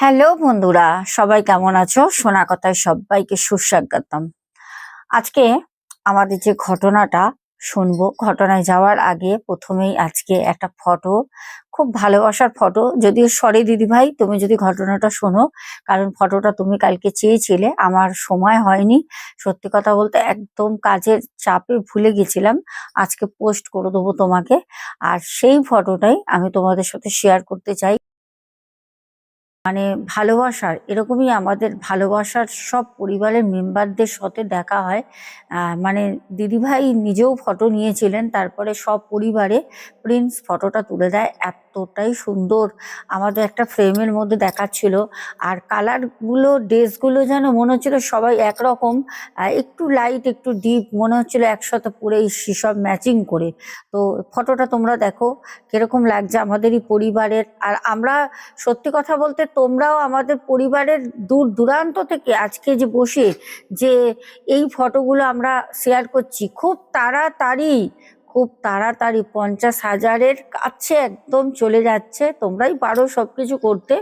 Hello বন্ধুরা, সবাই কেমন আছো? শোনা কথায় সবাইকে সুস্বাগতম। আজকে আমাদের যে ঘটনাটা শুনব, ঘটনায় যাওয়ার আগে প্রথমেই আজকে একটা ফটো, খুব ভালোবাসার ফটো। যদিও সরে দিদি ভাই তুমি যদি ঘটনাটা শোনো, কারণ ফটোটা তুমি কালকে চেয়েছিলে, আমার সময় হয়নি। সত্যি কথা বলতে একদম কাজের চাপে ভুলে গেছিলাম, আজকে পোস্ট করে দেবো তোমাকে। আর সেই ফটোটাই আমি তোমাদের সাথে শেয়ার করতে চাই। মানে ভালোবাসার, এরকমই আমাদের ভালোবাসার সব পরিবারের মেম্বারদের সাথে দেখা হয়। মানে দিদিভাই নিজেও ফটো নিয়েছিলেন, তারপরে সব পরিবারে প্রিন্স ফটোটা তুলে দেয়। এতটাই সুন্দর। আমাদের একটা ফ্রেমের মধ্যে দেখাচ্ছিল। আর কালারগুলো ড্রেসগুলো যেন মনে হচ্ছিল সবাই একরকম একটু লাইট একটু ডিপ মনে হচ্ছিল একসাথে পুরো সব ম্যাচিং করে। তো ফটোটা তোমরা দেখো, কীরকম লাগছে আমাদেরই পরিবারের। আর আমরা, সত্যি কথা বলতে তোমরাও আমাদের পরিবারের দূর দূরান্ত থেকে আজকে যে বসে, যে এই ফটোগুলো আমরা শেয়ার করছি, খুব তাড়াতাড়ি খুব তাড়াতাড়ি পঞ্চাশ হাজারের কাছে একদম চলে যাচ্ছে। তোমরাই পারো সব কিছু করতে।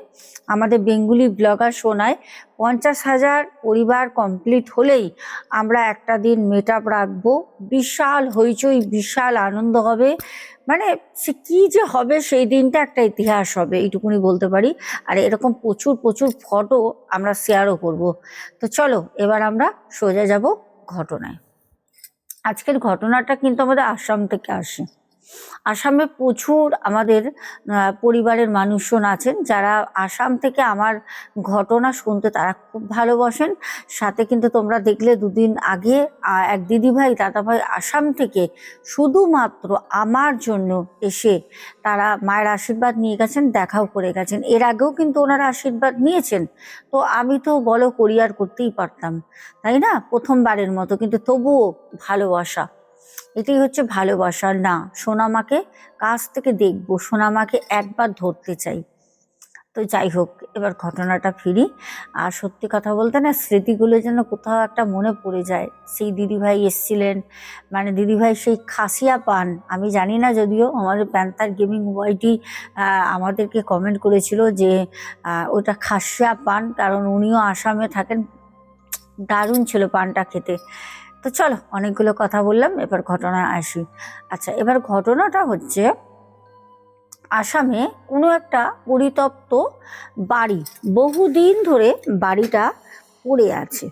আমাদের বেঙ্গুলি ব্লগার শোনায় পঞ্চাশ হাজার পরিবার কমপ্লিট হলেই আমরা একটা দিন মেট আপ রাখব। বিশাল হইচই, বিশাল আনন্দ হবে। মানে সে কী যে হবে সেই দিনটা একটা ইতিহাস হবে, এইটুকুনি বলতে পারি। আর এরকম প্রচুর প্রচুর ফটো আমরা শেয়ারও করব। তো চলো, এবার আমরা সোজা যাব ঘটনায়। আজকের ঘটনাটা কিন্তু আমাদের আসাম থেকে আসে। আসামে প্রচুর আমাদের পরিবারের মানুষজন আছেন যারা আসাম থেকে আমার ঘটনা শুনতে তারা খুব ভালোবাসেন। সাথে কিন্তু তোমরা দেখলে দুদিন আগে এক দিদিভাই, দাদাভাই আসাম থেকে শুধুমাত্র আমার জন্য এসে তারা মায়ের আশীর্বাদ নিয়ে গেছেন, দেখাও করে গেছেন। এর আগেও কিন্তু ওনারা আশীর্বাদ নিয়েছেন। তো আমি তো বলো কোরিয়ার করতেই পারতাম, তাই না? প্রথমবারের মতো, কিন্তু তবুও ভালোবাসা। এটাই হচ্ছে ভালোবাসা। না, সোনামাকে কাছ থেকে দেখব। সোনামাকে একবার ধরতে চাই। তো যাই হোক, এবার ঘটনাটা ফিরি। আর সত্যি কথা বলতে না, স্মৃতিগুলো যেন কোথাও একটা মনে পড়ে যায়। সেই দিদিভাই এসছিলেন। মানে দিদিভাই সেই খাসিয়া পান। আমি জানি না যদিও, আমাদের প্যান্থার গেমিং ওয়াইটি আমাদেরকে কমেন্ট করেছিল যে ওটা খাসিয়া পান। কারণ উনিও আসামে থাকেন। দারুণ ছিল পানটা খেতে। তো চলো, অনেকগুলো কথা বললাম, এবার ঘটনা আসি। আচ্ছা এবার ঘটনাটা হচ্ছে, আসামে কোনো একটা পরিতপ্ত বাড়ি বহুদিন ধরে বাড়িটা পড়ে আছে।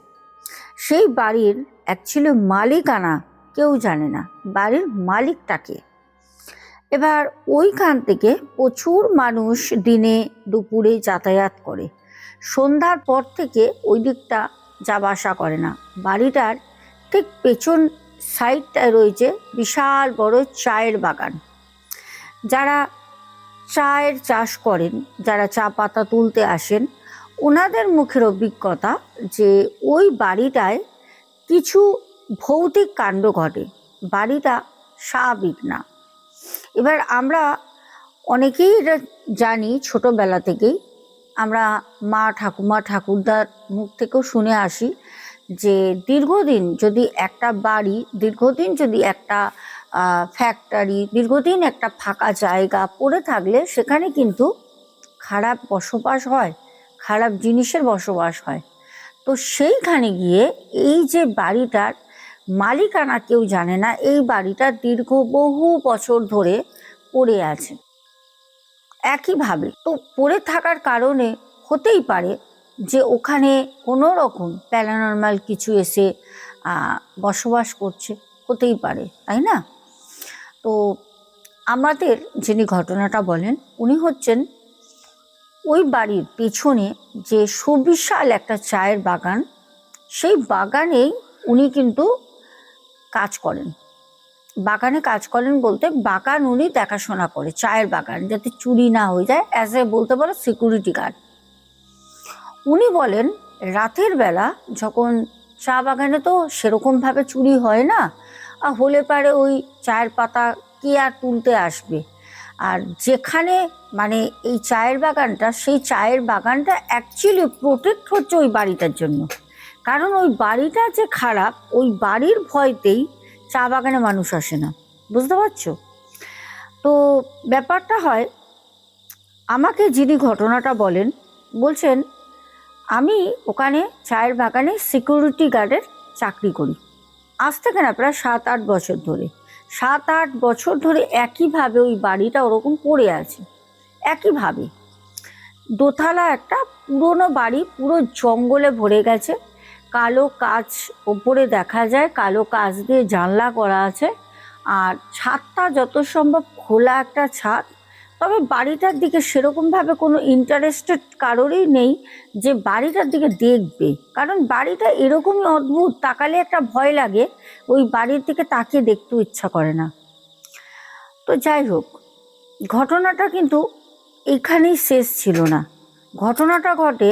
সেই বাড়ির অ্যাকচুয়ালি মালিকানা, কেউ জানে না, বাড়ির মালিকটাকে এবার ওইখান থেকে প্রচুর মানুষ দিনে দুপুরে যাতায়াত করে। সন্ধ্যার পর থেকে ওই দিকটা যাওয়া আসা করে না। বাড়িটার ঠিক পেছন সাইডটায় রয়েছে বিশাল বড় চায়ের বাগান। যারা চায়ের চাষ করেন, যারা চা পাতা তুলতে আসেন, ওনাদের মুখের অভিজ্ঞতা যে ওই বাড়িটায় কিছু ভৌতিক কাণ্ড ঘটে। বাড়িটা স্বাভাবিক না। এবার আমরা অনেকেই এটা জানি ছোটোবেলা থেকেই। আমরা মা ঠাকুমা ঠাকুরদার মুখ থেকেও শুনে আসি যে দীর্ঘদিন যদি একটা বাড়ি, দীর্ঘদিন যদি একটা ফ্যাক্টরি দীর্ঘদিন একটা ফাঁকা জায়গা পড়ে থাকলে সেখানে কিন্তু খারাপ বসবাস হয়, খারাপ জিনিসের বসবাস হয়। তো সেইখানে গিয়ে এই যে বাড়িটার মালিকানা কেউ জানে না, এই বাড়িটা দীর্ঘ বহু বছর ধরে পড়ে আছে। একইভাবে তো পড়ে থাকার কারণে হতেই পারে যে ওখানে কোনো রকম প্যারানর্মাল কিছু এসে বসবাস করছে, হতেই পারে, তাই না? তো আমাদের যিনি ঘটনাটা বলেন, উনি হচ্ছেন ওই বাড়ির পেছনে যে সুবিশাল একটা চায়ের বাগান, সেই বাগানেই উনি কিন্তু কাজ করেন। বাগানে কাজ করেন বলতে বাগান উনি দেখাশোনা করে, চায়ের বাগান, যাতে চুরি না হয়ে যায় অ্যাজ এ বলতে পারো সিকিউরিটি গার্ড উনি বলেন, রাতের বেলা যখন চা বাগানে তো সেরকমভাবে চুরি হয় না, আর হলে পারে ওই চায়ের পাতা কে আর তুলতে আসবে? আর যেখানে মানে এই চায়ের বাগানটা, সেই চায়ের বাগানটা অ্যাকচুয়ালি প্রোটেক্ট হচ্ছে ওই বাড়িটার জন্য। কারণ ওই বাড়িটা যে খারাপ, ওই বাড়ির ভয়তেই চা বাগানে মানুষ আসে না। বুঝতে পারছ? তো ব্যাপারটা হয়, আমাকে যিনি ঘটনাটা বলেন, বলছেন আমি ওখানে চায়ের বাগানে সিকিউরিটি গার্ডের চাকরি করি। আজ থেকে না প্রায় সাত আট বছর ধরে। সাত আট বছর ধরে একইভাবে ওই বাড়িটা ওরকম পড়ে আছে। একইভাবে। দোতলা একটা পুরনো বাড়ি, পুরো জঙ্গলে ভরে গেছে। কালো কাচ ওপরে দেখা যায়, কালো কাচ দিয়ে জানলা করা আছে। আর ছাদটা যত সম্ভব খোলা একটা ছাদ তবে বাড়িটার দিকে সেরকমভাবে কোনো ইন্টারেস্টেড কারোরই নেই যে বাড়িটার দিকে দেখবে। কারণ বাড়িটা এরকমই অদ্ভুত, তাকালে একটা ভয় লাগে, ওই বাড়ির দিকে তাকিয়ে দেখতেও ইচ্ছা করে না। তো যাই হোক, ঘটনাটা কিন্তু এখানেই শেষ ছিল না। ঘটনাটা ঘটে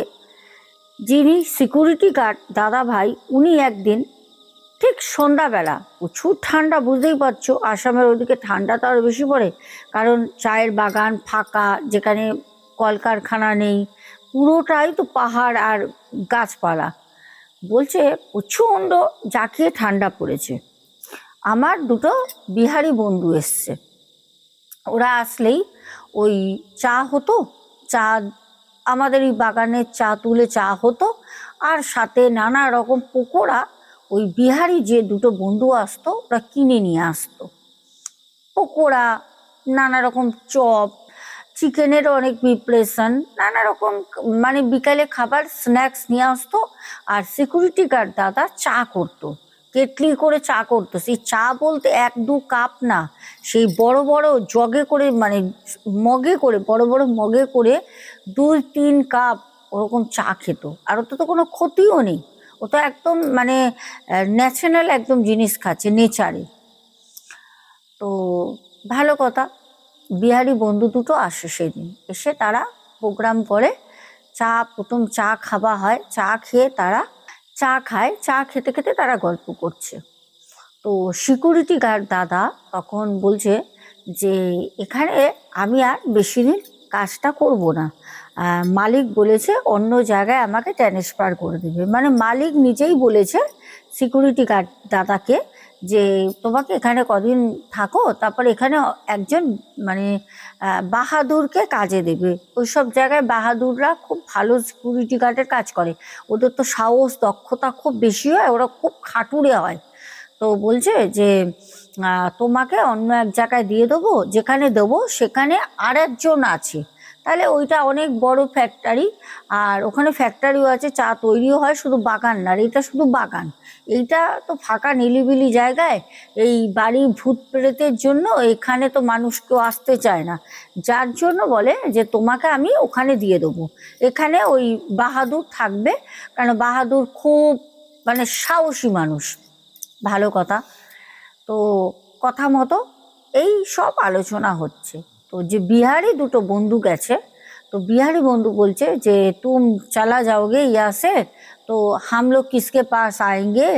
যিনি সিকিউরিটি গার্ড দাদা ভাই উনি একদিন ঠিক সন্ধ্যাবেলা। প্রচুর ঠান্ডা, বুঝতেই পারছ। আসামের ওদিকে ঠান্ডা তো আরও বেশি পড়ে। কারণ চায়ের বাগান ফাঁকা, যেখানে কলকারখানা নেই। পুরোটাই তো পাহাড় আর গাছপালা। বলছে, প্রচণ্ড জাঁকিয়ে ঠান্ডা পড়েছে। আমার দুটো বিহারি বন্ধু এসছে। ওরা আসলেই ওই চা হতো, চা আমাদের এই বাগানের চা তুলে চা হতো, আর সাথে নানা রকম পকোড়া ওই বিহারি যে দুটো বন্ধু আসতো, ওরা কিনে নিয়ে আসতো। পকোড়া, নানা রকম চপ, চিকেনেরও অনেক প্রিপারেশন নানা রকম মানে বিকালে খাবার স্ন্যাক্স নিয়ে আসতো আর সিকিউরিটি গার্ড দাদা চা করতো। কেটলি করে চা করতো। সেই চা বলতে এক দু কাপ না, সেই বড় বড় জগে করে মানে মগে করে, বড় বড় মগে করে দুই তিন কাপ ওরকম চা খেত। আর ওতে তো কোনো ক্ষতিও নেই। ও তো একদম মানে ন্যাচারাল একদম জিনিস খাচ্ছে, নেচারে। তো ভালো কথা, বিহারি বন্ধু দুটো আসে সেদিন। এসে তারা প্রোগ্রাম করে, চা, প্রথম চা খাওয়া হয়, চা খেয়ে তারা চা খায়। চা খেতে খেতে তারা গল্প করছে। তো সিকিউরিটি গার্ড দাদা তখন বলছে যে, এখানে আমি আর বেশি দিন কাজটা করব না। মালিক বলেছে অন্য জায়গায় আমাকে ট্রান্সফার করে দেবে। মানে মালিক নিজেই বলেছে সিকিউরিটি গার্ড দাদাকে যে তোমাকে এখানে কদিন থাকো, তারপর এখানে একজন মানে বাহাদুরকে কাজে দেবে। ওই সব জায়গায় বাহাদুররা খুব ভালো সিকিউরিটি গার্ডের কাজ করে। ওদের তো সাহস, দক্ষতা খুব বেশি হয়, ওরা খুব খাটুরে হয়। তো বলছে যে তোমাকে অন্য এক জায়গায় দিয়ে দেবো, যেখানে দেবো সেখানে আর একজন আছে। তাহলে ওইটা অনেক বড় ফ্যাক্টরি আর ওখানে ফ্যাক্টরিও আছে, চা তৈরিও হয় শুধু বাগান না এটা শুধু বাগান। এইটা তো ফাঁকা নিলিবিলি জায়গায়, এই বাড়ি ভূত প্রেতের জন্য এখানে তো মানুষ কেউ আসতে চায় না। যার জন্য বলে যে তোমাকে আমি ওখানে দিয়ে দেবো। এখানে ওই বাহাদুর থাকবে কারণ বাহাদুর খুব মানে সাহসী মানুষ। ভালো কথা। তো কথা মতো এই সব আলোচনা হচ্ছে। तो जो बिहारी दुटो बंधु गे तो बिहारी बंधु बोलचे जे तुम चला जाओगे यहाँ से तो हम लोग किसके पास आएँगे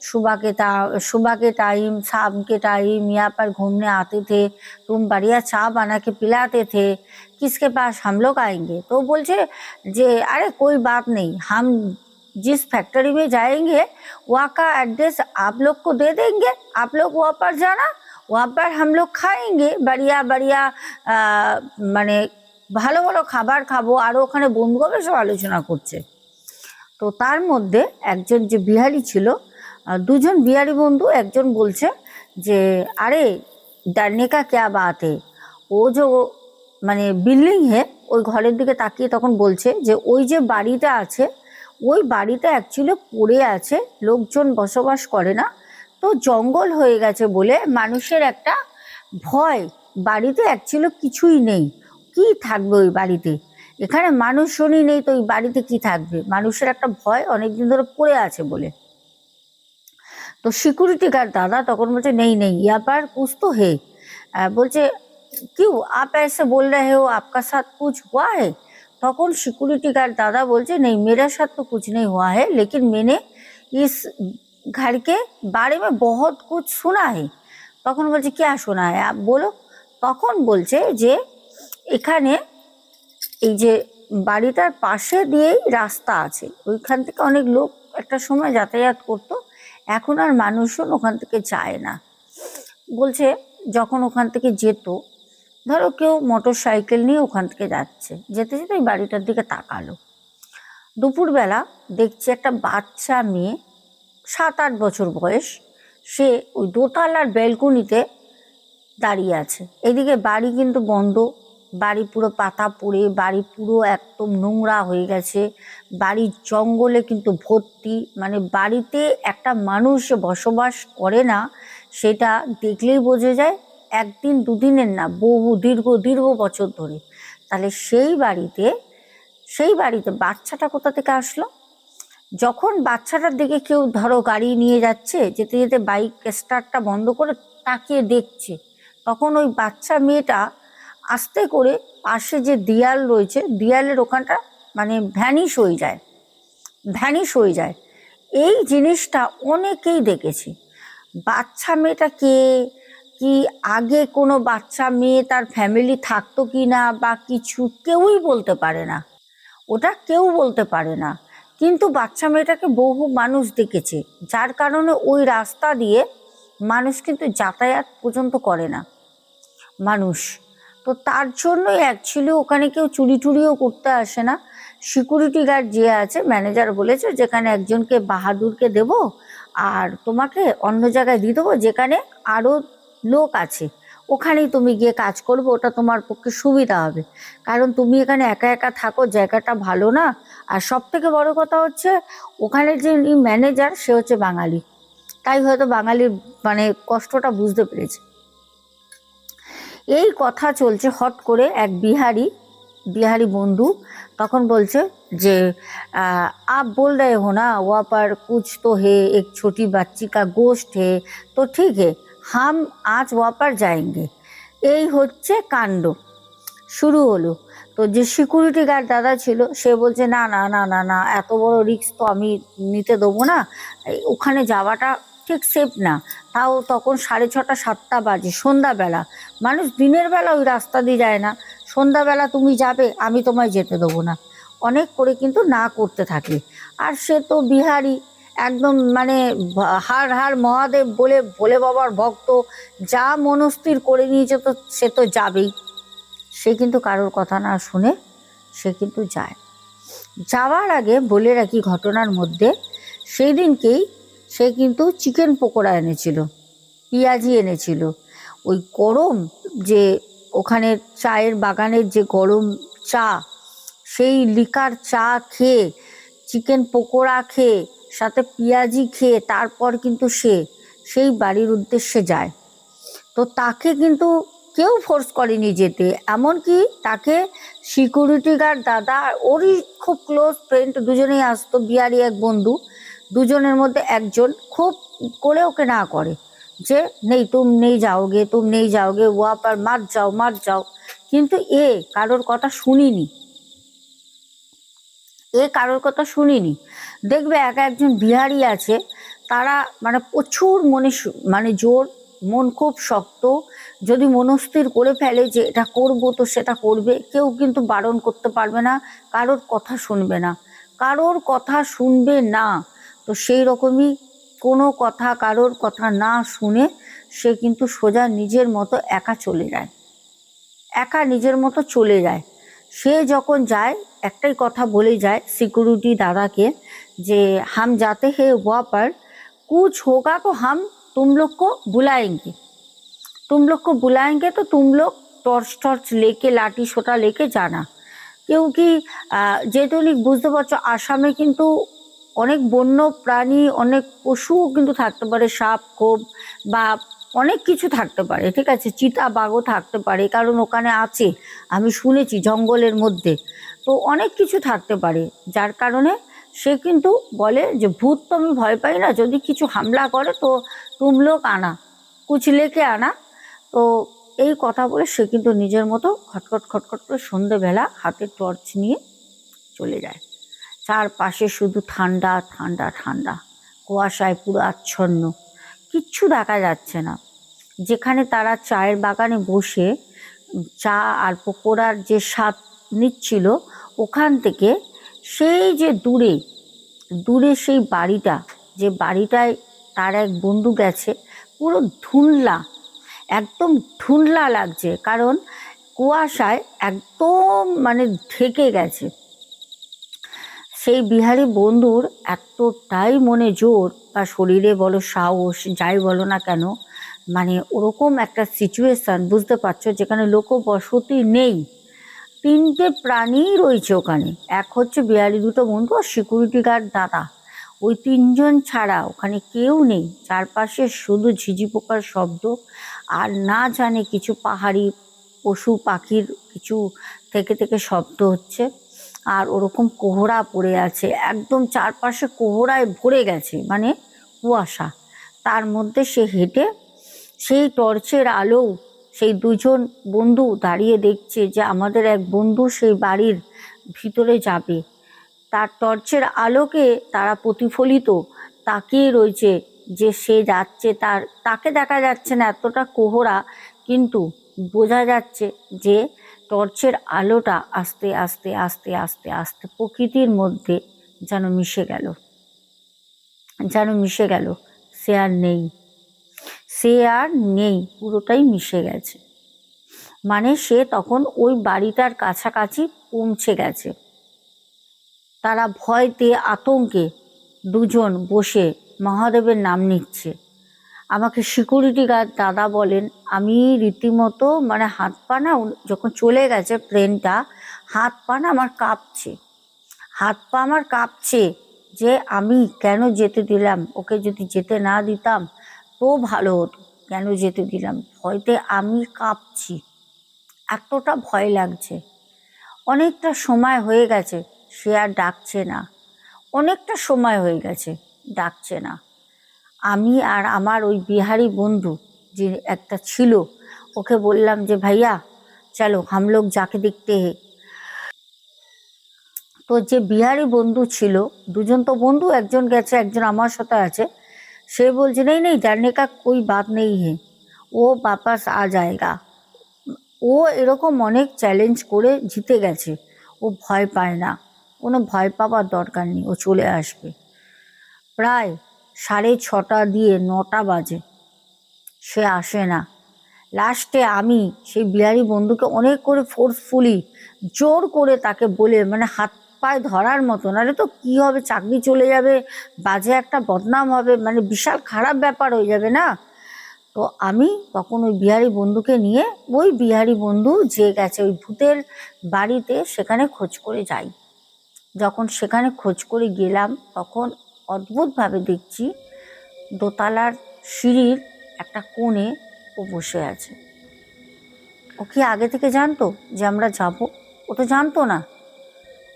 सुबह के टा सुबह के टाइम शाम के टाइम यहाँ पर घूमने आते थे तुम बढ़िया चाय बना के पिलाते थे किसके पास हम लोग आएँगे तो बोल जे अरे कोई बात नहीं हम जिस फैक्ट्री में जाएँगे वहाँ का एड्रेस आप लोग को दे देंगे आप लोग वहाँ पर जाना वहाँ पर हम लोग खाएंगे बढ़िया बढ़िया আহ, মানে ভালো ভালো খাবার খাবো আরও ওখানে বন্ধুভাবে সব আলোচনা করছে তো তার মধ্যে একজন যে বিহারি ছিল আহ, দুজন বিহারি বন্ধু একজন বলছে যে আরে डरने का क्या बात है ও যে মানে বিল্ডিং হে ওই ঘরের দিকে তাকিয়ে তখন বলছে যে ওই যে বাড়িটা আছে ওই বাড়িটা অ্যাকচুয়ালি পড়ে আছে লোকজন বসবাস করে না তো জঙ্গল হয়ে গেছে বলে মানুষের একটা ভয়। বাড়িতে অ্যাকচুয়ালি কিছুই নেই। কি থাকবে ওই বাড়িতে? এখানে মানুষ শনি নেই তো ওই বাড়িতে কি থাকবে? মানুষের একটা ভয় অনেকদিন ধরে পড়ে আছে বলে। তো সিকিউরিটি গার্ড দাদা তখন বলছে, নেই নেই ইয়াপার কুছ তো হে। বলছে কিউ আপ এসে বল রে ও, আপকা সাথ কুছ হুয়া হে? তখন সিকিউরিটি গার্ড দাদা বলছে, নেই, মেরা সাথ তো কুছ নেই হুয়া হে, লেকিন মেনে ইস घर के बारे में बहुत कुछ सुना है তখন বলছে क्या শোনা है आप बोलो তখন বলছে যে এখানে এই যে বাড়িটার পাশে দিয়েই রাস্তা আছে ওইখান থেকে অনেক লোক একটা সময় যাতায়াত করতো এখন আর মানুষজন ওখান থেকে যায় না বলছে যখন ওখান থেকে যেত ধরো কেউ মোটর সাইকেল নিয়ে ওখান থেকে যাচ্ছে যেতে যেতে ওই বাড়িটার দিকে তাকালো দুপুরবেলা দেখছি একটা বাচ্চা মেয়ে সাত আট বছর বয়স, সে ওই দোতলার ব্যালকনিতে দাঁড়িয়ে আছে। এদিকে বাড়ি কিন্তু বন্ধ, বাড়ি পুরো পাতা পড়ে, বাড়ি পুরো একদম নোংরা হয়ে গেছে, বাড়ির জঙ্গলে কিন্তু ভর্তি মানে বাড়িতে একটা মানুষ বসবাস করে না, সেটা দেখলেই বোঝা যায়, একদিন দুদিনের না, বহু দীর্ঘ দীর্ঘ বছর ধরে। তাহলে সেই বাড়িতে সেই বাড়িতে বাচ্চাটা কোথা থেকে আসলো? যখন বাচ্চাটার দিকে কেউ ধরো গাড়ি নিয়ে যাচ্ছে, যেতে যেতে বাইক স্টার্টটা বন্ধ করে তাকিয়ে দেখছে, তখন ওই বাচ্চা মেয়েটা আস্তে করে পাশে যে দেয়াল রয়েছে, দেয়ালের ওখানটা মানে ভ্যানিশ হয়ে যায় ভ্যানিশ হয়ে যায়। এই জিনিসটা অনেকেই দেখেছি। বাচ্চা মেয়েটা কে? কি আগে কোনো বাচ্চা মেয়ে তার ফ্যামিলি থাকতো কি না বা কিছু কেউই বলতে পারে না। ওটা কেউ বলতে পারে না। কিন্তু বাচ্চা মেয়েটাকে বহু মানুষ দেখেছে, যার কারণে ওই রাস্তা দিয়ে মানুষ কিন্তু যাতায়াত পর্যন্ত করে না। মানুষ। তো তার জন্যই অ্যাকচুয়ালি ওখানে কেউ চুরি টুরিও করতে আসে না। সিকিউরিটি গার্ড যে আছে ম্যানেজার বলেছে, যেখানে একজনকে বাহাদুরকে দেব আর তোমাকে অন্য জায়গায় দিয়ে দেবো, যেখানে আরও লোক আছে। ওখানেই তুমি গিয়ে কাজ করবে, ওটা তোমার পক্ষে সুবিধা হবে। কারণ তুমি এখানে একা একা থাকো, জায়গাটা ভালো না। আর সব থেকে বড় কথা হচ্ছে ওখানে যে ম্যানেজার সে হচ্ছে বাঙালি তাই হয়তো বাঙালির মানে কষ্টটা বুঝতে পেরেছে এই কথা চলছে হট করে এক বিহারি বিহারি বন্ধু তখন বলছে যে আহ, आप बोल रहे हो ना वहाँ पर कुछ तो है एक छोटी बच्ची का गोश्त है तो ठीक है हम आज वहाँ पर जाएंगे এই হচ্ছে কাণ্ড শুরু হলো তো যে সিকিউরিটি গার্ড দাদা ছিল, সে বলছে, না না না না না, এত বড় রিস্ক তো আমি নিতে দেবো না। ওখানে যাওয়াটা ঠিক সেফ না। তাও তখন সাড়ে ছটা, সাতটা বাজে, সন্ধ্যাবেলা। মানুষ দিনের বেলা ওই রাস্তা দিয়ে যায় না। সন্ধ্যাবেলা তুমি যাবে, আমি তোমায় যেতে দেবো না। অনেক করে কিন্তু না করতে থাকে। আর সে তো বিহারি, একদম মানে হার হার মহাদেব বলে ভোলে বাবার ভক্ত। যা মনস্থির করে নিয়েছে তো সে তো যাবেই। সে কিন্তু কারোর কথা না শুনে সে কিন্তু যায়। যাওয়ার আগে বলে রাখি ঘটনার মধ্যে সেই দিনকেই সে কিন্তু চিকেন পকোড়া এনেছিল, পেঁয়াজি এনেছিল। ওই গরম যে ওখানে চায়ের বাগানের যে গরম চা, সেই লিকার চা খেয়ে, চিকেন পকোড়া খেয়ে, সাথে পেঁয়াজি খেয়ে, তারপর কিন্তু সে, সেই বাড়ির উদ্দেশ্যে যায়। তো তাকে কিন্তু কেউ ফোর্স করেনি যেতে। এমনকি তাকে সিকিউরিটি গার্ড দাদা ওরই খুব ক্লোজ ফ্রেন্ড দুজনেই আসতো, বিহারি এক বন্ধু। দুজনের মধ্যে একজন খুব করে ওকে না করে। যে, নেই, তুম নেই যাওগে, তুম নেই যাওগে ওয়া পার মার যাও মার যাও। কিন্তু এ কারোর কথা শুনিনি। এ কারোর কথা শুনিনি। দেখবে এক একজন বিহারি আছে, তারা মানে প্রচুর মনে মানে জোর, মন খুব শক্ত যদি মনস্থির করে ফেলে যে এটা করব তো সেটা করবে, কেউ কিন্তু বারণ করতে পারবে না, কারোর কথা শুনবে না। কারোর কথা শুনবে না, তো সেই রকমই কোনো কথা কারোর কথা না শুনে সে কিন্তু সোজা নিজের মতো একা চলে যায়। একা নিজের মতো চলে যায়। সে যখন যায়, একটাই কথা বলে যায় সিকিউরিটি দাদাকে যে, হাম যাতে হে, ওয়াপার। কুচ কুছ হোগা তো হাম তুমলোক বুলায়েঙ্গি কো বুলায়েঙ্গে। तुम लोग को बुलाएंगे तो तुम लोग টর্চ টর্চ লেকে লাঠি সোটা লেকে জানা কেউ কি আহ, যেহেতু উনি বুঝতে পারছো আসামে কিন্তু অনেক বন্য প্রাণী অনেক পশুও কিন্তু থাকতে পারে সাপ খোপ বা অনেক কিছু থাকতে পারে ঠিক আছে চিতা বাঘও থাকতে পারে কারণ ওখানে আছে আমি শুনেছি জঙ্গলের মধ্যে তো অনেক কিছু থাকতে পারে যার কারণে সে কিন্তু বলে যে ভূত তো আমি ভয় পাই না যদি কিছু হামলা করে তো তুম লোক আনা কুচ লেকে আনা তো এই কথা বলে সে কিন্তু নিজের মতো খটখট খটখট করে সন্ধেবেলা হাতে টর্চ নিয়ে চলে যায়। চারপাশে শুধু ঠান্ডা ঠান্ডা ঠান্ডা, কুয়াশায় পুরো আচ্ছন্ন, কিচ্ছু দেখা যাচ্ছে না। যেখানে তারা চায়ের বাগানে বসে চা আর পকোড়ার যে স্বাদ নিচ্ছিল, ওখান থেকে সেই যে দূরে দূরে সেই বাড়িটা, যে বাড়িটায় তার এক বন্ধু গেছে, পুরো ধুনলা একদম ধুনলা লাগছে, কারণ কুয়াশায় একদম মানে ঢেকে গেছে। সেই বিহারি বন্ধুর এতটাই মনে জোর বা শরীরে বলো সাহস, যাই বলো না কেন মানে ওরকম একটা সিচুয়েশান বুঝতে পারছ? যেখানে লোকবসতি নেই। তিনটে প্রাণী রয়েছে ওখানে। এক হচ্ছে বিহারি দুটো বন্ধু আর সিকিউরিটি গার্ড দাদা। ওই তিনজন ছাড়া ওখানে কেউ নেই। চারপাশে শুধু ঝিঝি পোকার শব্দ আর না জানে কিছু পাহাড়ি পশু, পাখির কিছু থেকে থেকে শব্দ হচ্ছে। আর ওরকম কোহরা পড়ে আছে। একদম চারপাশে কোহরায় ভরে গেছে মানে কুয়াশা। তার মধ্যে সে হেঁটে সেই টর্চের আলো সেই দুজন বন্ধু দাঁড়িয়ে দেখছে যে আমাদের এক বন্ধু সেই বাড়ির ভিতরে যাবে। তার টর্চের আলোকে তারা প্রতিফলিত। তাকিয়ে রয়েছে যে সে যাচ্ছে তার, তাকে দেখা যাচ্ছে না এতটা কোহরা, কিন্তু বোঝা যাচ্ছে যে টর্চের আলোটা আস্তে আস্তে আস্তে আস্তে আস্তে প্রকৃতির মধ্যে যেন মিশে গেল। যেন মিশে গেল। সে আর নেই। সে আর নেই। পুরোটাই মিশে গেছে। মানে সে তখন ওই বাড়িটার কাছাকাছি পৌঁছে গেছে। তারা ভয়তে আতঙ্কে দুজন বসে মহাদেবের নাম নিচ্ছে। আমাকে সিকিউরিটি গার্ড দাদা বলেন, আমি রীতিমতো মানে হাত পা না যখন চলে গেছে প্লেনটা হাত পা না আমার কাঁপছে। হাত পা আমার কাঁপছে যে আমি কেন যেতে দিলাম? ওকে যদি যেতে না দিতাম তো ভালো হতো। কেন যেতে দিলাম? ভয়তে আমি কাঁপছি। এতটা ভয় লাগছে। অনেকটা সময় হয়ে গেছে। সে আর ডাকছে না। অনেকটা সময় হয়ে গেছে, ডাকছে না। আমি আর আমার ওই বিহারি বন্ধু যে একটা ছিল, ওকে বললাম যে, ভাইয়া, চলো হাম লোক যাকে দেখতে হে। তো যে বিহারি বন্ধু ছিল, দুজন তো বন্ধু, একজন গেছে, একজন আমার সাথে আছে, সে বলছে, নেই নেই জাননে কা কই বাত নেই হে। ও বাপাস আ যায়গা। ও এরকম অনেক চ্যালেঞ্জ করে জিতে গেছে, ও ভয় পায় না। কোনো ভয় পাবার দরকার নেই, ও চলে আসবে। প্রায় সাড়ে ছটা দিয়ে নটা বাজে। সে আসে না। লাস্টে আমি সেই বিহারি বন্ধুকে অনেক করে ফোর্সফুলি জোর করে তাকে বলে মানে হাত পায়ে ধরার মতো, নাহলে তো কী হবে, চাকরি চলে যাবে, বাজে একটা বদনাম হবে মানে বিশাল খারাপ ব্যাপার হয়ে যাবে না? তো আমি তখন ওই বিহারি বন্ধুকে নিয়ে, ওই বিহারি বন্ধু যে গেছে ওই ভূতের বাড়িতে, সেখানে খোঁজ করে যাই। যখন সেখানে খোঁজ করে গেলাম তখন অদ্ভুতভাবে দেখছি দোতলার সিঁড়ির একটা কোণে ও বসে আছে ও কি আগে থেকে জানতো যে আমরা যাব ও তো জানতো না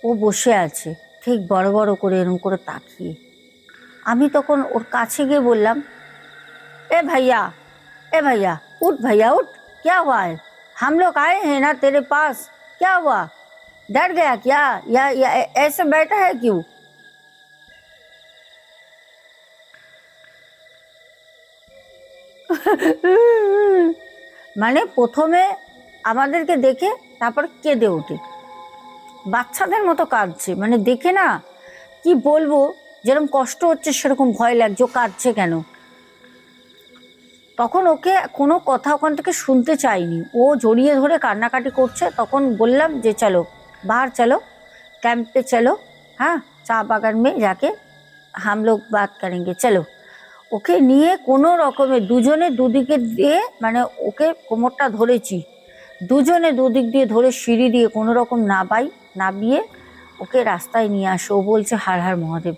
ও বসে আছে ঠিক বড় বড় করে এরকম করে তাকিয়ে আমি তখন ওর কাছে গিয়ে বললাম ए भैया ए भैया उठ भैया उठ क्या हुआ है हम लोग आए हैं ना तेरे पास क्या हुआ डर गया क्या या, या ऐ- ऐसे बैठा है क्यों মানে প্রথমে আমাদেরকে দেখে তারপর কেঁদে ওঠে বাচ্চাদের মতো কাঁদছে মানে দেখে না কি বলবো যেরকম কষ্ট হচ্ছে সেরকম ভয় লাগছে ও কাঁদছে কেন তখন ওকে কোনো কথা ওখান থেকে শুনতে চাইনি ও জড়িয়ে ধরে কান্নাকাটি করছে তখন বললাম যে চলো বাহার চলো कैंप पे चलो हाँ চা বাগান में जाके हम लोग बात करेंगे চলো ওকে নিয়ে কোনো রকমে দুজনে দুদিকে দিয়ে মানে ওকে কোমরটা ধরেছি দুজনে দুদিক দিয়ে ধরে সিঁড়ি দিয়ে কোনো রকম নাবাই নাবিয়ে ওকে রাস্তায় নিয়ে আসো ও বলছে হার হার মহাদেব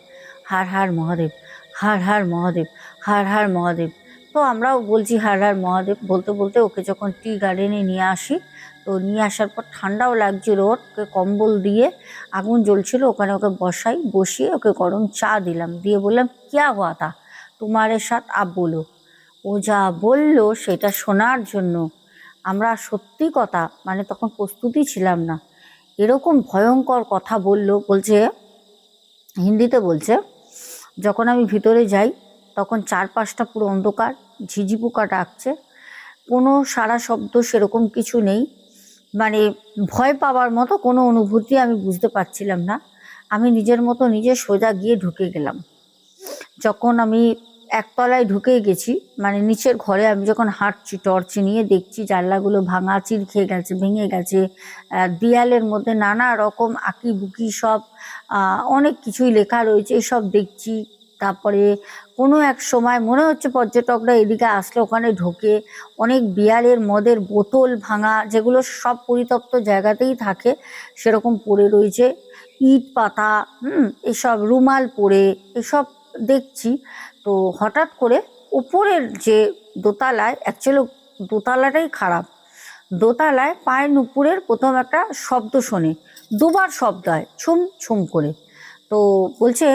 হার হার মহাদেব হার হার মহাদেব হার হার মহাদেব তো আমরাও বলছি হার হার মহাদেব বলতে বলতে ওকে যখন টি গার্ডেনে নিয়ে আসি তো নিয়ে আসার পর ঠান্ডাও লাগছিল ওর ওকে কম্বল দিয়ে আগুন জ্বলছিল, ওখানে ওকে বসাই, বসিয়ে ওকে গরম চা দিলাম। দিয়ে বললাম ক্যা হুয়া তা তোমারের সাথ আপ বলো। ও যা বলল, সেটা শোনার জন্য। আমরা সত্যি কথা মানে তখন প্রস্তুতি ছিলাম না। এরকম ভয়ঙ্কর কথা বলল, বলছে, হিন্দিতে বলছে, যখন আমি ভিতরে যাই, তখন চারপাশটা পুরো অন্ধকার ঝিঝি পোকা ডাকছে। কোনো সারা শব্দ সেরকম কিছু নেই। মানে ভয় পাওয়ার মতো কোনো অনুভূতি আমি বুঝতে পারছিলাম না। আমি নিজের মতো নিজে সোজা গিয়ে ঢুকে গেলাম। যখন আমি একতলায় ঢুকে গেছি মানে নিচের ঘরে আমি যখন হাঁটছি, টর্চ নিয়ে দেখছি, জানলাগুলো ভাঙা চির খেয়ে গেছে, ভেঙে গেছে দেয়ালের মধ্যে নানা রকম আঁকি বুকি সব অনেক কিছুই লেখা রয়েছে, এসব দেখছি। তারপরে কোনো এক সময় মনে হচ্ছে পর্যটকরা এদিকে আসলে ওখানে ঢোকে। অনেক বিয়ারের মদের বোতল ভাঙা যেগুলো সব পরিতপ্ত জায়গাতেই থাকে, সেরকম পড়ে রয়েছে। ইট পাতা, হুম, এসব রুমাল পরে, এসব দেখছি। তো হঠাৎ করে উপরের যে দোতলায় অ্যাকচুয়ালি দোতলাটাই খারাপ। দোতলায় পায়ের নুপুরের প্রথম একটা শব্দ শোনে। দুবার শব্দ হয়, ছুম ছুম করে। তো বলছে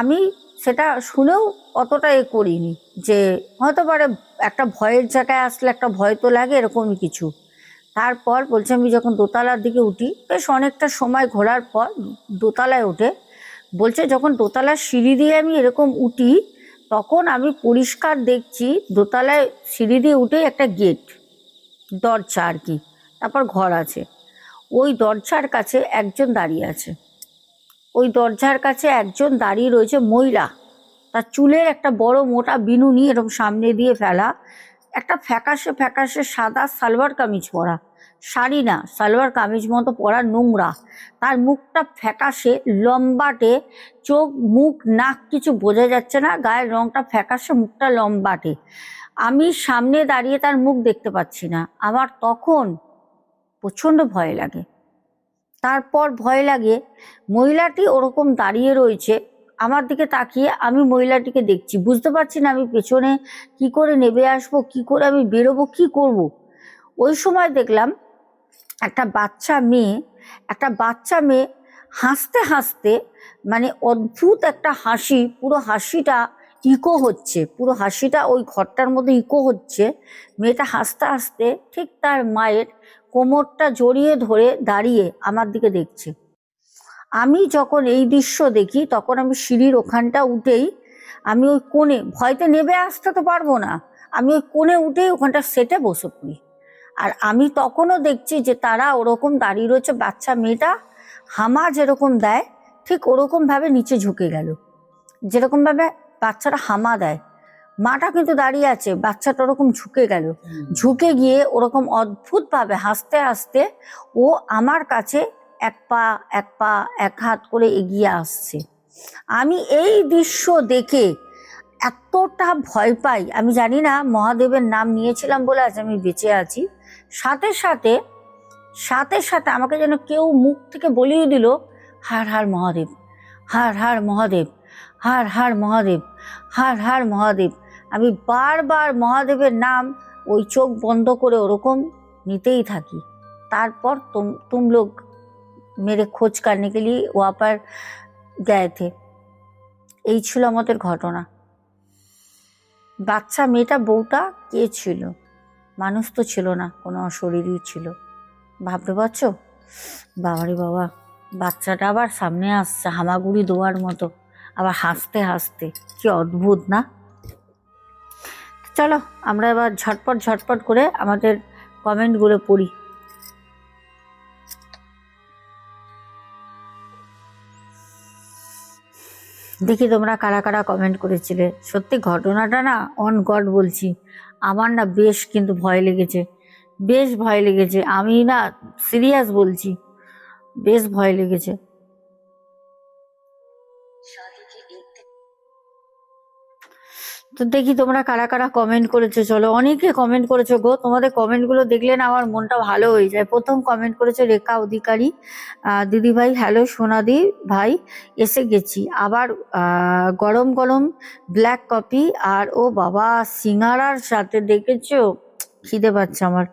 আমি সেটা শুনেও অতটা এ করিনি যে হয়তো পারে একটা ভয়ের জায়গায় আসলে একটা ভয় তো লাগে এরকমই কিছু। তারপর বলছে আমি যখন দোতলার দিকে উঠি, বেশ অনেকটা সময় ঘোরার পর দোতলায় উঠে বলছে যখন দোতলার সিঁড়ি দিয়ে আমি এরকম উঠি, তখন আমি পরিষ্কার দেখছি দোতলায় সিঁড়ি দিয়ে উঠে একটা গেট, দরজা আর কি, তারপর ঘর আছে। ওই দরজার কাছে একজন দাঁড়িয়ে আছে। দরজার কাছে একজন দাঁড়িয়ে রয়েছে মহিলা। তার চুলের একটা বড় মোটা বিনুনি এরকম সামনে দিয়ে ফেলা। একটা ফ্যাকাশে ফ্যাকাশে সাদা সালোয়ার কামিজ পরা। শাড়ি না, সালোয়ার কামিজ মতো পরা নোংরা। তার মুখটা ফ্যাকাশে, লম্বাটে, চোখ, মুখ, নাক কিছু বোঝা যাচ্ছে না, গায়ের রংটা ফ্যাকাশে, মুখটা লম্বাটে। আমি সামনে দাঁড়িয়ে তার মুখ দেখতে পাচ্ছি না। আমার তখন প্রচণ্ড ভয় লাগে। তারপর ভয় লাগে, মহিলাটি ওরকম দাঁড়িয়ে রয়েছে, আমার দিকে তাকিয়ে আমি মহিলাটিকে দেখছি বুঝতে পারছি না আমি পেছনে কি করে নেবে আসব, কি করে আমি বেরোবো, কি করব। ওই সময় দেখলাম একটা বাচ্চা মেয়ে, একটা বাচ্চা মেয়ে হাসতে হাসতে মানে অদ্ভুত একটা হাসি, পুরো হাসিটা ইকো হচ্ছে, পুরো হাসিটা ওই ঘরটার মধ্যে ইকো হচ্ছে মেয়েটা হাসতে হাসতে ঠিক তার মায়ের কোমরটা জড়িয়ে ধরে দাঁড়িয়ে আমার দিকে দেখছে। আমি যখন এই দৃশ্য দেখি, তখন আমি সিঁড়ির ওখানটা উঠেই আমি ওই কোণে, ভয়তে নেবে আসতে তো পারব না, আমি ওই কোণে উঠেই ওখানটা সেটে বসে পড়ি। আর আমি তখনও দেখছি যে তারা ওরকম দাঁড়িয়ে রয়েছে, বাচ্চা মেয়েটা হামা যেরকম দেয়, ঠিক ওরকমভাবে নিচে ঝুঁকে গেল। যেরকমভাবে বাচ্চাটা হামা দেয়। মাটা কিন্তু দাঁড়িয়ে আছে বাচ্চাটা ওরকম ঝুঁকে গেল। ঝুঁকে গিয়ে ওরকম অদ্ভুত অদ্ভুতভাবে হাসতে হাসতে ও আমার কাছে এক পা এক পা এক হাত করে এগিয়ে আসছে। আমি এই দৃশ্য দেখে এতটা ভয় পাই। আমি জানি না মহাদেবের নাম নিয়েছিলাম বলে আজ আমি বেঁচে আছি। সাথে সাথে সাথে সাথে আমাকে যেন কেউ মুখ থেকে বলিয়ে দিল হার হার মহাদেব হার হার মহাদেব হার হার মহাদেব হার হার মহাদেব। আমি বারবার মহাদেবের নাম ওই চোখ বন্ধ করে ওরকম নিতেই থাকি। তারপর তুম তুম লোক মেরে খোঁজ কারণে গেলি লিয়ে ওয়াপার গায়েতে এই ছিল আমাদের ঘটনা। বাচ্চা মেয়েটা বউটা কে ছিল? মানুষ তো ছিল না, কোনো অশরীরই ছিল। ভাবতে পারছ? বাবারে বাবা, বাচ্চাটা আবার সামনে আসছে, হামাগুড়ি দেওয়ার মতো। আবার হাসতে হাসতে। কি অদ্ভুত না? চলো, আমরা এবার ঝটপট ঝটপট করে আমাদের কমেন্টগুলো পড়ি। দেখি তোমরা কারা কারা কমেন্ট করেছিলে। সত্যি ঘটনাটা না অন গড বলছি। আমার না বেশ কিন্তু ভয় লেগেছে। বেশ ভয় লেগেছে। আমি না সিরিয়াস বলছি। বেশ ভয় লেগেছে। তো দেখি তোমরা কারা কারা কমেন্ট করেছ, চলো। অনেকে কমেন্ট করেছ গো, তোমাদের কমেন্টগুলো দেখলে না আমার মনটা ভালো হয়ে যায়। প্রথম কমেন্ট করেছে রেখা অধিকারী। দিদি ভাই হ্যালো সোনাদি ভাই, এসে গেছি। আবার গরম গরম ব্ল্যাক কপি আর, ও বাবা, সিঙ্গারার সাথে দেখেছ? খিদে পাচ্ছে আমার।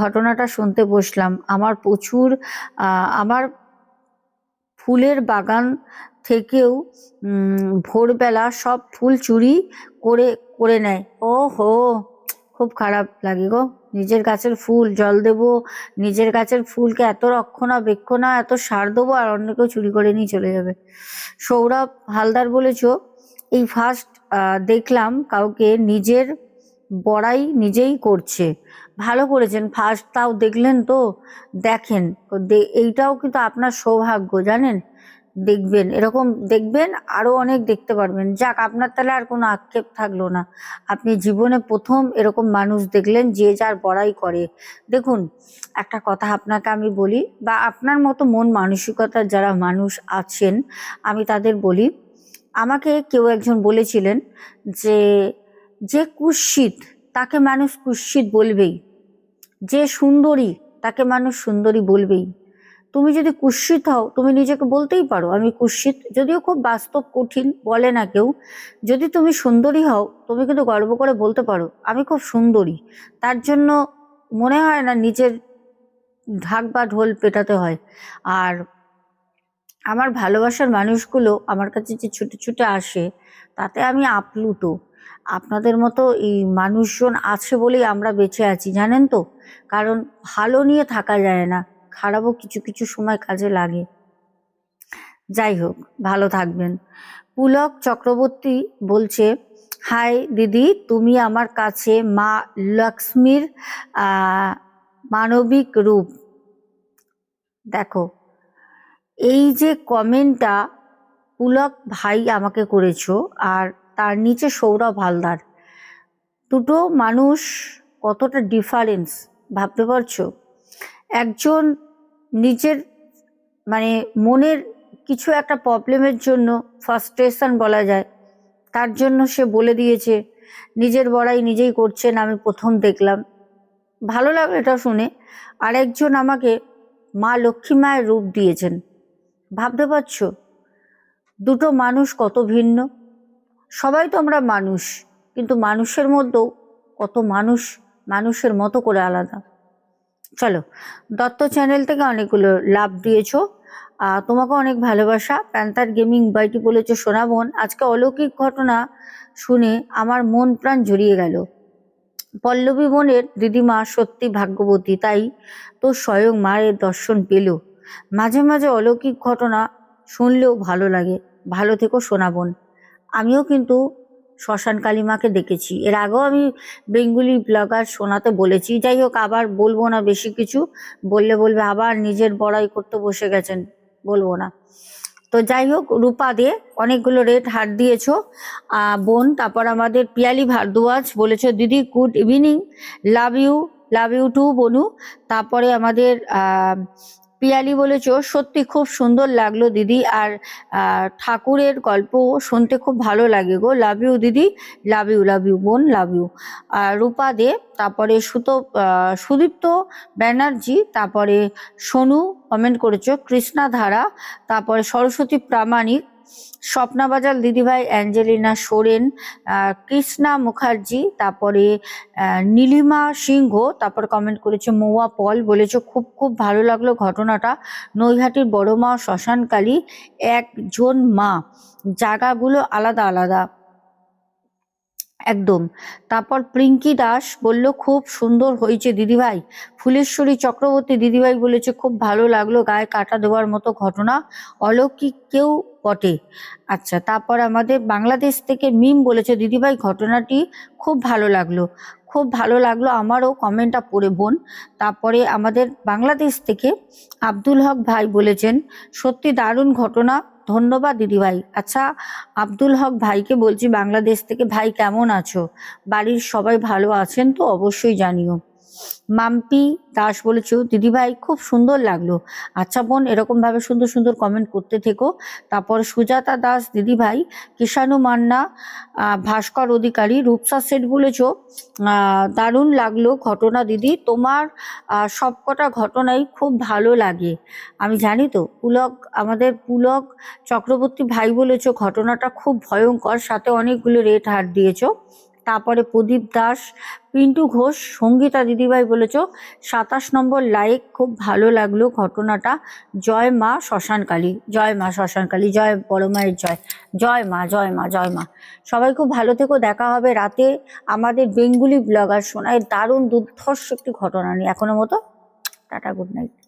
ঘটনাটা শুনতে বসলাম। আমার প্রচুর আমার ফুলের বাগান থেকেও ভোরবেলা সব ফুল চুরি করে করে নেয়। ও হো খুব খারাপ লাগে গো। নিজের গাছের ফুল, জল দেবো। নিজের গাছের ফুলকে এত রক্ষণাবেক্ষণা এত সার দেবো আর অন্য কেউ চুরি করে নিয়ে চলে যাবে। সৌরভ হালদার বলেছ, এই ফার্স্ট দেখলাম কাউকে নিজের বড়াই নিজেই করছে। ভালো করেছেন ফার্স্ট তাও দেখলেন তো? দেখেন এইটাও কিন্তু আপনার সৌভাগ্য, জানেন? দেখবেন, এরকম দেখবেন আরও অনেক দেখতে পারবেন। যাক, আপনার তাহলে আর কোনো আক্ষেপ থাকল না। আপনি জীবনে প্রথম এরকম মানুষ দেখলেন যে যার বড়াই করে। দেখুন, একটা কথা আপনাকে আমি বলি, বা আপনার মতো মন মানসিকতার যারা মানুষ আছেন, আমি তাদের বলি, আমাকে কেউ একজন বলেছিলেন যে যে কুৎসিত, তাকে মানুষ কুৎসিত বলবেই। যে সুন্দরী, তাকে মানুষ সুন্দরী বলবেই। তুমি যদি কুৎসিত হও, তুমি নিজেকে বলতেই পারো, আমি কুৎসিত। যদিও খুব বাস্তব, কঠিন, বলে না কেউ। যদি তুমি সুন্দরী হও, তুমি কিন্তু গর্ব করে বলতে পারো, আমি খুব সুন্দরী। তার জন্য মনে হয় না নিজের ঢাক বা ঢোল পেটাতে হয়। আর আমার ভালোবাসার মানুষগুলো আমার কাছে যে ছুটে ছুটে আসে, তাতে আমি আপ্লুত। আপনাদের মতো এই মানুষজন আছে বলেই আমরা বেঁচে আছি, জানেন তো? কারণ ভালো নিয়ে থাকা যায় না। খারাপও কিছু কিছু সময় কাজে লাগে। যাই হোক, ভালো থাকবেন। পুলক চক্রবর্তী বলছে, হাই দিদি, তুমি আমার কাছে মা লক্ষ্মীর মানবিক রূপ। দেখো, এই যে কমেন্টটা পুলক ভাই আমাকে করেছ, আর তার নিচে সৌরভ হালদার। দুটো মানুষ কতটা ডিফারেন্স ভাবতে পারছ? একজন নিজের মানে মনের কিছু একটা প্রবলেমের জন্য ফার্স্ট্রেশন বলা যায়। তার জন্য সে বলে দিয়েছে, নিজের বড়াই নিজেই করছেন, আমি প্রথম দেখলাম। ভালো লাগল এটা শুনে। আরেকজন আমাকে মা লক্ষ্মী মায়ের রূপ দিয়েছেন। ভাবতে পারছ? দুটো মানুষ কত ভিন্ন। সবাই তো আমরা মানুষ, কিন্তু মানুষের মধ্যেও কত মানুষ মানুষের মতো করে আলাদা। চলো, দত্ত চ্যানেল থেকে অনেকগুলো লাভ দিয়েছ। তোমাকে অনেক ভালোবাসা। প্যান্থার গেমিং বাইটি বলেছ, সোনা বোন, আজকে অলৌকিক ঘটনা শুনে আমার মন প্রাণ জড়িয়ে গেল। পল্লবী বোনের দিদিমা সত্যি ভাগ্যবতী, তাই তো স্বয়ং মায়ের দর্শন পেল। মাঝে মাঝে অলৌকিক ঘটনা শুনলেও ভালো লাগে। ভালো থেকো সোনা বোন। আমিও কিন্তু শ্মশান কালিমাকে দেখেছি। এর আগেও আমি বেঙ্গুলি ব্লগার শোনাতে বলেছি যাই হোক আবার বলব না বেশি কিছু, বললে বলবে আবার নিজের বড়াই করতে বসে গেছেন, বলব না। তো যাই হোক রূপা দে, অনেকগুলো রেট হার দিয়েছ বোন, তারপর আমাদের পিয়ালি ভারদ্বাজ বলেছ, দিদি, good evening, love you love you too, বনু। তারপরে আমাদের পিয়ালি বলেছ, সত্যি খুব সুন্দর লাগল দিদি আর ঠাকুরের গল্প শুনতে খুব ভালো লাগে গো। লাভ ইউ দিদি লাভ ইউ লাভ ইউ বোন লাভ ইউ আর রূপা দে, তারপরে সুত সুদীপ্ত ব্যানার্জি, তারপরে সোনু কমেন্ট করেছ কৃষ্ণা ধারা তারপরে সরস্বতী প্রামাণিক স্বপ্না বাজাল দিদিভাই অ্যাঞ্জেলিনা সোরেন কৃষ্ণা মুখার্জি, তারপরে নীলিমা সিংহ, তারপর কমেন্ট করেছে মৌয়া পল, বলেছে খুব খুব ভালো লাগল ঘটনাটা। নৈহাটির বড় মা শ্মশানকালী একজন মা। জায়গাগুলো আলাদা আলাদা। একদম। তারপর প্রিঙ্কি দাস বলল, খুব সুন্দর হয়েছে দিদিভাই। ফুলেশ্বরী চক্রবর্তী দিদিভাই বলেছে, খুব ভালো লাগল গায়ে কাটা দেওয়ার মতো ঘটনা। অলৌকিক কেউ বটে। আচ্ছা তারপর আমাদের বাংলাদেশ থেকে মিম বলেছে, দিদিভাই, ঘটনাটি খুব ভালো লাগল। খুব ভালো লাগল আমারও কমেন্টটা পড়ে, বোন। তারপরে আমাদের বাংলাদেশ থেকে আব্দুল হক ভাই বলেছেন, সত্যি দারুণ ঘটনা। ধন্যবাদ, দিদিভাই। আচ্ছা আব্দুল হক ভাইকে বলছি, বাংলাদেশ থেকে ভাই কেমন আছো? বাড়ির সবাই ভালো আছেন তো? অবশ্যই জানিও। মাম্পি, দাস বলেছ। দিদিভাই, খুব সুন্দর লাগল। আচ্ছা বোন এরকম ভাবে সুন্দর সুন্দর কমেন্ট করতে থেকো। তারপর সুজাতা দাস, দিদিভাই, কিষাণু মান্না ভাস্কর অধিকারী, রূপসা সেট বলেছ। দারুণ লাগল ঘটনা দিদি। তোমার সবকটা ঘটনাই খুব ভালো লাগে। আমি জানি তো, পুলক, আমাদের পুলক চক্রবর্তী ভাই বলেছ, ঘটনাটা খুব ভয়ঙ্কর, সাথে অনেকগুলো রেট হার দিয়েছ। তারপরে প্রদীপ দাস, পিন্টু ঘোষ, সঙ্গীতা দিদিভাই বলেছ। সাতাশ নম্বর লাইক, খুব ভালো লাগল ঘটনাটা। জয় মা শ্মশানকালী জয় মা শ্মশানকালী জয় বড় মায়ের জয়। জয় মা জয় মা জয় মা। সবাই খুব ভালো থেকো, দেখা হবে রাতে আমাদের বেঙ্গুলি ব্লগার শোনায় দারুণ দুর্ধর্ষ একটি ঘটনা নিয়ে। এখনও মতো টাটা, গুড নাইট।